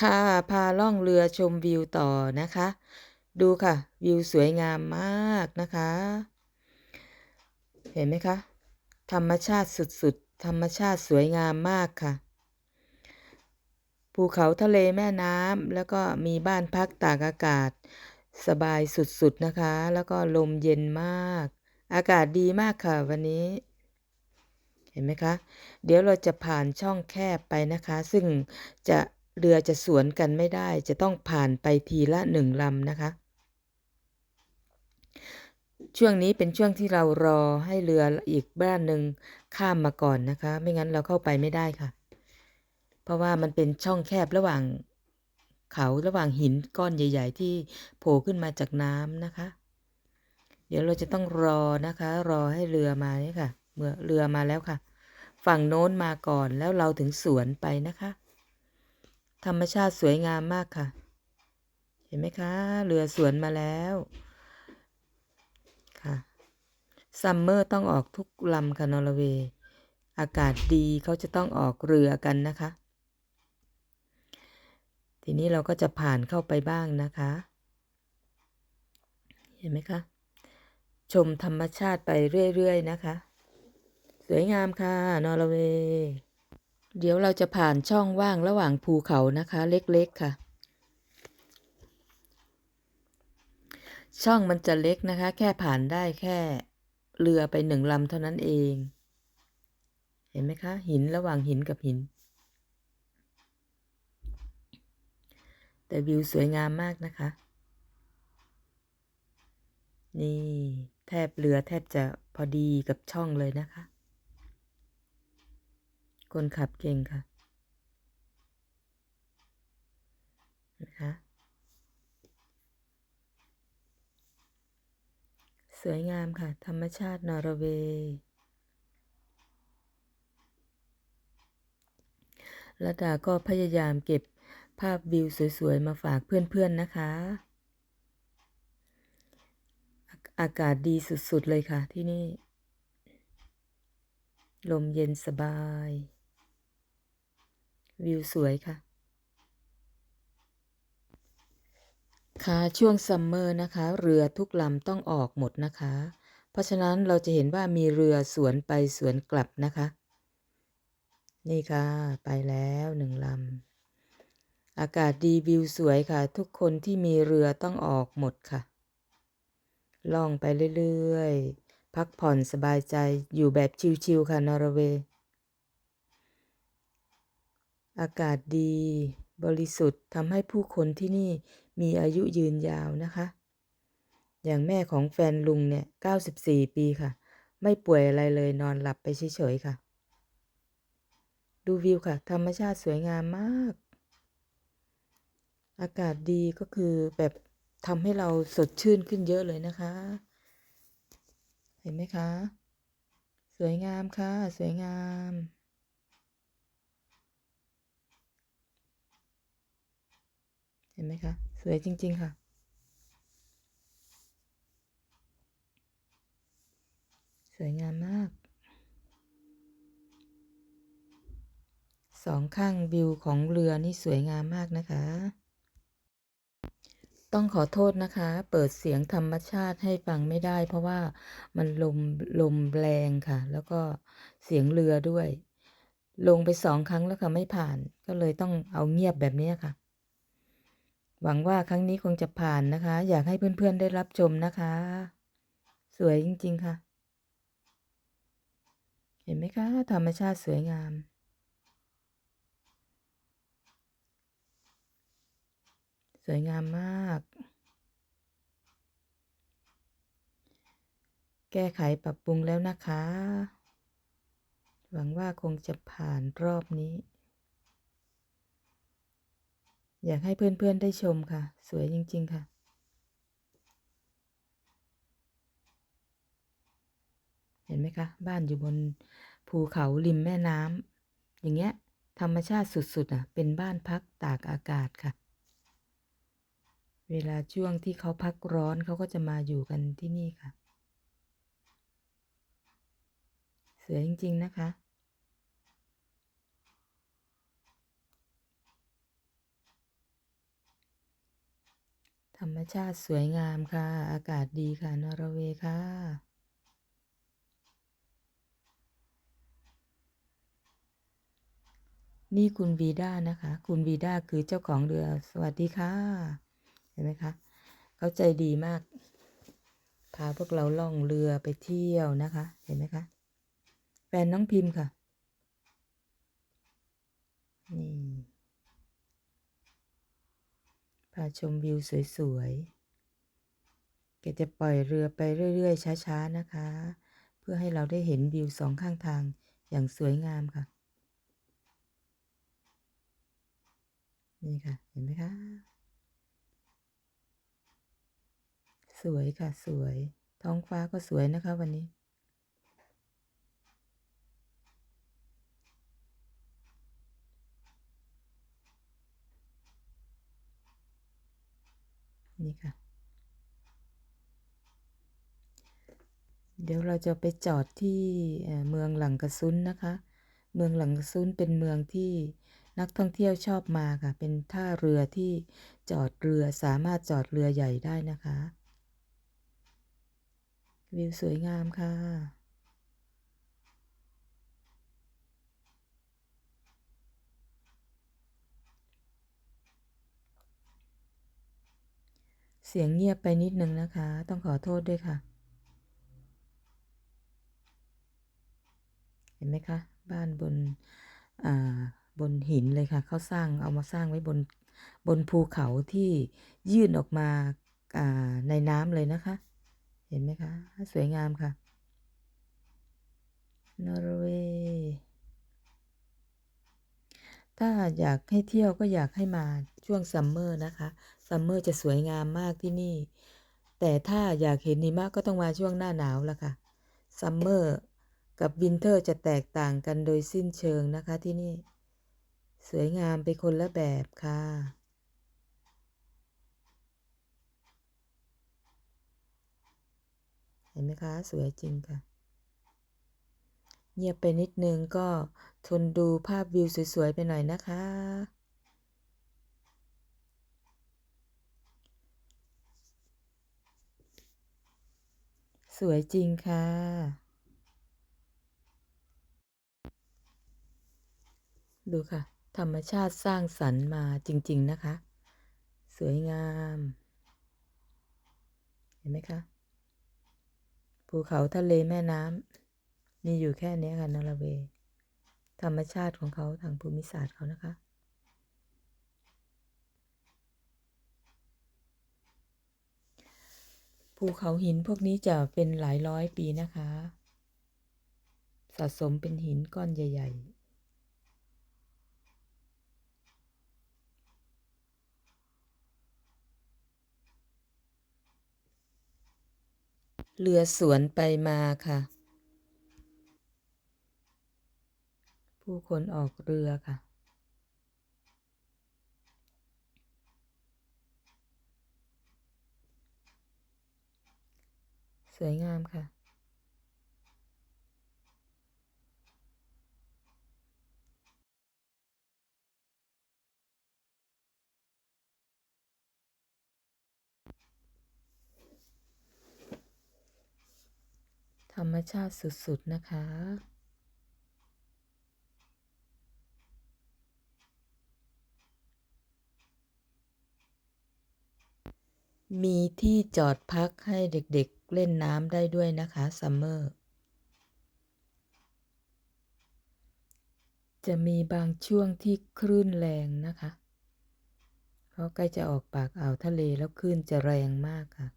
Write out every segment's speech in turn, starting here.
ค่ะพาล่องเรือชมวิวต่อนะคะ ดูค่ะ วิวสวยงามมากนะคะ เห็นไหมคะ ธรรมชาติสุดๆ ธรรมชาติสวยงามมากค่ะ ภูเขาทะเลแม่น้ำแล้วก็มีบ้านพักตากอากาศ สบายสุดๆนะคะ แล้วก็ลมเย็นมาก อากาศดีมากค่ะวันนี้ เห็นไหมคะ เดี๋ยวเราจะผ่านช่องแคบไปนะคะ ซึ่งจะ เรือจะสวนกันไม่ได้จะต้องผ่านไปทีละหนึ่งลำนะคะ ช่วงนี้เป็นช่วงที่เรารอให้เรืออีกบ้านหนึ่งข้ามมาก่อนนะคะ ไม่งั้นเราเข้าไปไม่ได้ค่ะ เพราะว่ามันเป็นช่องแคบระหว่างเขาระหว่างหินก้อนใหญ่ ๆ ที่โผล่ขึ้นมาจากน้ำนะคะ เดี๋ยวเราจะต้องรอนะคะ รอให้เรือมาเนี่ยค่ะ เมื่อเรือมาแล้วค่ะ ฝั่งโน้นมาก่อนแล้วเราถึงสวนไปนะคะ ธรรมชาติสวยงามมากค่ะ เห็นไหมคะ เรือสวนมาแล้วค่ะซัมเมอร์ต้องออกทุกลำค่ะนอร์เวย์อากาศดีเขาจะต้องออกเรือกันนะคะ ทีนี้เราก็จะผ่านเข้าไปบ้างนะคะ เห็นไหมคะ ชมธรรมชาติไปเรื่อย ๆ นะคะ สวยงามค่ะนอร์เวย์ เดี๋ยวเราจะผ่านช่องว่างระหว่างภูเขานะคะ เล็กๆค่ะ ช่องมันจะเล็กนะคะ แค่ผ่านได้แค่เรือไปหนึ่งลำเท่านั้นเอง เห็นไหมคะ หินระหว่างหินกับหิน แต่วิวสวยงามมากนะคะ นี่แทบเรือแทบจะพอดีกับช่องเลยนะคะ คนขับเก่งค่ะนะคะสวยงามค่ะ ธรรมชาตินอร์เวย์ระดาก็พยายามเก็บภาพวิวสวย ๆ มาฝากเพื่อน ๆ นะคะ อากาศดีสุด ๆ เลยค่ะที่นี่ ลมเย็นสบาย วิวสวยค่ะ ค่ะช่วงซัมเมอร์นะคะ เรือทุกลำต้องออกหมดนะคะ เพราะฉะนั้นเราจะเห็นว่ามีเรือสวนไปสวนกลับนะคะ นี่ค่ะ ไปแล้วหนึ่งลำอากาศดีวิวสวยค่ะ ทุกคนที่มีเรือต้องออกหมดค่ะ ล่องไปเรื่อยๆ พักผ่อนสบายใจอยู่แบบชิลๆค่ะนอร์เวย์ อากาศดี บริสุทธิ์ทำให้ผู้คนที่นี่มีอายุยืนยาวนะคะ อย่างแม่ของแฟนลุงเนี่ย 94 ปีค่ะ ไม่ป่วยอะไรเลยนอนหลับไปเฉยๆค่ะ ดูวิวค่ะ ธรรมชาติสวยงามมาก อากาศดีก็คือแบบทำให้เราสดชื่นขึ้นเยอะเลยนะคะ เห็นไหมคะ สวยงามค่ะ สวยงาม เห็นไหมคะ สวยจริง ๆ ค่ะ สวยงามมาก สองข้างวิวของเรือนี่สวยงามมากนะคะ ต้องขอโทษนะคะ เปิดเสียงธรรมชาติให้ฟังไม่ได้ เพราะว่ามันลมลมแรงค่ะ แล้วก็เสียงเรือด้วย ลงไปสองครั้งแล้วค่ะไม่ผ่าน ก็เลยต้องเอาเงียบแบบนี้ค่ะ หวังว่าครั้งนี้คงจะผ่านนะคะ อยากให้เพื่อนๆได้รับชมนะคะ สวยจริง ๆ ค่ะ เห็นไหมคะ ธรรมชาติสวยงาม สวยงามมาก แก้ไขปรับปรุงแล้วนะคะ หวังว่าคงจะผ่านรอบนี้ อยากให้เพื่อนๆได้ชมค่ะ สวยจริง ๆ ค่ะ เห็นไหมคะ บ้านอยู่บนภูเขาริมแม่น้ำอย่างเงี้ย ธรรมชาติสุด ๆ อะ เป็นบ้านพักตากอากาศค่ะ เวลาช่วงที่เขาพักร้อนเขาก็จะมาอยู่กันที่นี่ค่ะ สวยจริง ๆ นะคะ ธรรมชาติสวยงามค่ะ อากาศดีค่ะ นอร์เวย์ค่ะ นี่คุณวีด้านะคะ คุณวีด้าคือเจ้าของเรือ สวัสดีค่ะ เห็นไหมคะ เขาใจดีมาก พาพวกเราล่องเรือไปเที่ยวนะคะ เห็นไหมคะ แฟนน้องพิมพ์ค่ะ นี่ พาชมวิวสวยๆแกจะปล่อยเรือไปเรื่อย ๆ ช้า ๆ นะคะ เพื่อให้เราได้เห็นวิวสองข้างทางอย่างสวยงามค่ะ นี่ค่ะ เห็นไหมคะ สวยค่ะสวย ท้องฟ้าก็สวยนะคะวันนี้ นี่ค่ะ เดี๋ยวเราจะไปจอดที่เมืองหลังกระซุนนะคะ เมืองหลังกระซุนเป็นเมืองที่นักท่องเที่ยวชอบมาค่ะ เป็นท่าเรือที่จอดเรือสามารถจอดเรือใหญ่ได้นะคะ วิวสวยงามค่ะ เสียงเงียบไปนิดนึงนะคะ ต้องขอโทษด้วยค่ะ เห็นไหมคะ บ้านบนอ่าบนหินเลยค่ะเขาสร้างเอามาสร้างไว้บนบนภูเขาที่ยื่นออกมาอ่าในน้ำเลยนะคะ เห็นไหมคะ สวยงามค่ะนอร์เวย์ถ้าอยากให้เที่ยวก็อยากให้มาช่วงซัมเมอร์นะคะ ซัมเมอร์จะสวยงามมากที่นี่ แต่ถ้าอยากเห็นหิมะก็ต้องมาช่วงหน้าหนาวละค่ะ ซัมเมอร์กับวินเทอร์จะแตกต่างกันโดยสิ้นเชิงนะคะที่นี่ สวยงามไปคนละแบบค่ะเห็นไหมคะ สวยจริงค่ะ เงียบไปนิดนึงก็ทนดูภาพวิวสวย ๆ ไปหน่อยนะคะ สวยจริงค่ะ ดูค่ะ ธรรมชาติสร้างสรรค์มาจริง ๆ นะคะ สวยงาม เห็นไหมคะ ภูเขาทะเลแม่น้ำมีอยู่แค่นี้ค่ะนอร์เวย์ธรรมชาติของเขาทางภูมิศาสตร์เขานะคะ ภูเขาหินพวกนี้จะเป็นหลายร้อยปีนะคะ สะสมเป็นหินก้อนใหญ่ ๆเรือสวนไปมาค่ะ ผู้คนออกเรือค่ะ สวยงามค่ะ ธรรมชาติสุด ๆ นะคะมีที่จอดพักให้เด็ก เล่นน้ำได้ด้วยนะคะซัมเมอร์จะมีบางช่วงที่คลื่นแรงนะคะ เพราะใกล้จะออกปากอ่าวทะเลแล้วคลื่นจะแรงมากค่ะ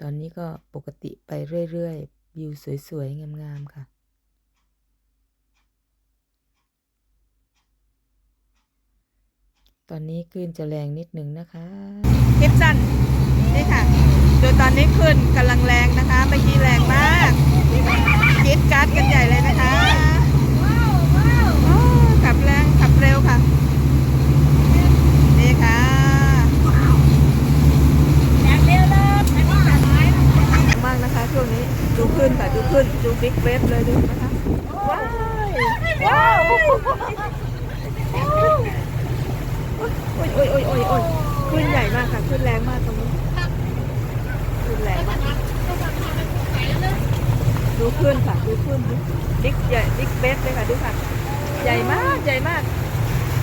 ตอนนี้ก็ปกติไปเรื่อยๆ วิวสวยๆ งามๆ ค่ะ ตอนนี้คลื่นจะแรงนิดหนึ่งนะคะ คลิปสั้นนี่ค่ะ ดูตอนนี้ขึ้นกำลังแรงนะคะเมื่อกี้แรงมากกรีดการ์ดกันใหญ่เลยนะคะโอ้ขับแรงขับเร็วค่ะ นี่ค่ะมากนะคะช่วงนี้ดูขึ้นค่ะดูขึ้นดูบิ๊กเวฟเลยดูนะคะว้าวว้าวโอ้ยโอ้ยโอ้ยโอ้ยโอ้ยขึ้นใหญ่มากค่ะขึ้นแรงมากตรงนี้ขึ้นแรงมาก ดูขึ้นค่ะ ดูขึ้นดูดิกใหญ่ดิกเบสเลยค่ะดูค่ะ ใหญ่มากใหญ่มาก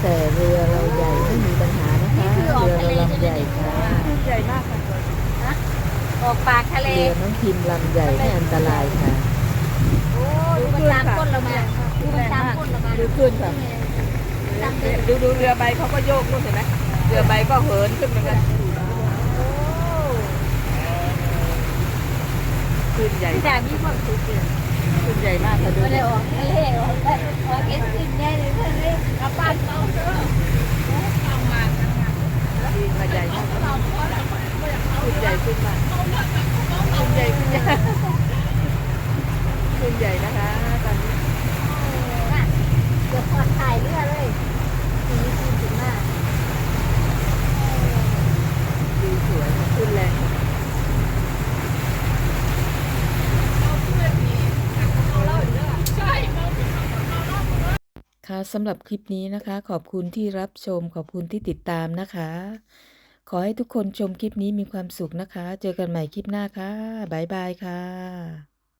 แต่เรือเราใหญ่ไม่มีปัญหานะคะเรือเราลำใหญ่ค่ะใหญ่มากค่ะออกปากทะเลเรือน้องพิมพ์ลำใหญ่ไม่อันตรายค่ะโอ้ดูมันตามก้นเรามาดูมันตามก้นเรามาดูขึ้นค่ะดูดูเรือใบเขาก็โยกนู่นเห็นไหมเรือใบก็เหินขึ้นเหมือนกัน ขึ้นใหญ่พี่ดามีความสุขเลยขึ้นใหญ่มากค่ะดูไม่ได้ออกทะเลออกออกเอ็นซินแน่เลยเพื่อนเลยกลับบ้านเราเถอะดีมาใหญ่มากขึ้นใหญ่ขึ้นมาขึ้นใหญ่ขึ้นใหญ่ขึ้นใหญ่นะคะตอนนี้เดี๋ยวขอถ่ายเรือเลยทีนี้ทีถึงมาก ดีสวยขึ้นแรง คะสำหรับคลิปนี้นะคะ ขอบคุณที่รับชม ขอบคุณที่ติดตามนะคะ ขอให้ทุกคนชมคลิปนี้มีความสุขนะคะ เจอกันใหม่คลิปหน้าค่ะ บ๊ายบายค่ะ